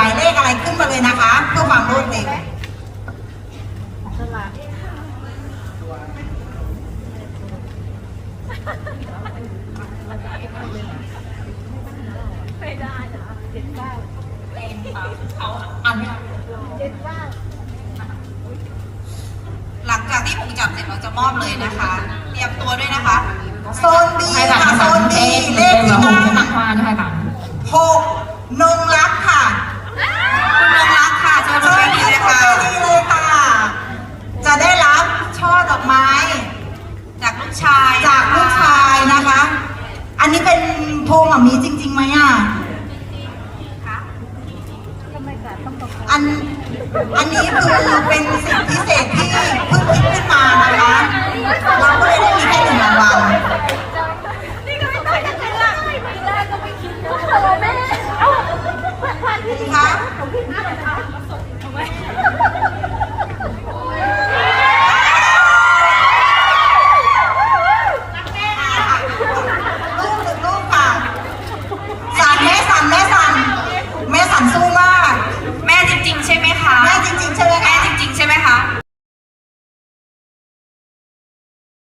หมายเลขอะไรขึ้นมาเลยนะคะเพื่อความรวดเร็วหลังจากที่ผมจับเสร็จเราจะมอบเลยนะคะ เตรียมตัวด้วยนะคะ โซนบีค่ะ โซนบีเลขที่นั่งหกนงรักค่ะ คุณนงรักค่ะเชิญ เชิ เชิ ญ ญ ที่ ดีเลย คน ค่ะ ใจดีเลยค่ะ จะได้รับช่อดอกไม้ จากลูก ชายจากลูกชายนะคะ อันนี้เป็นโพงหมามีจริงๆไหมอะอันอันนี้คือเป็นสิ่ง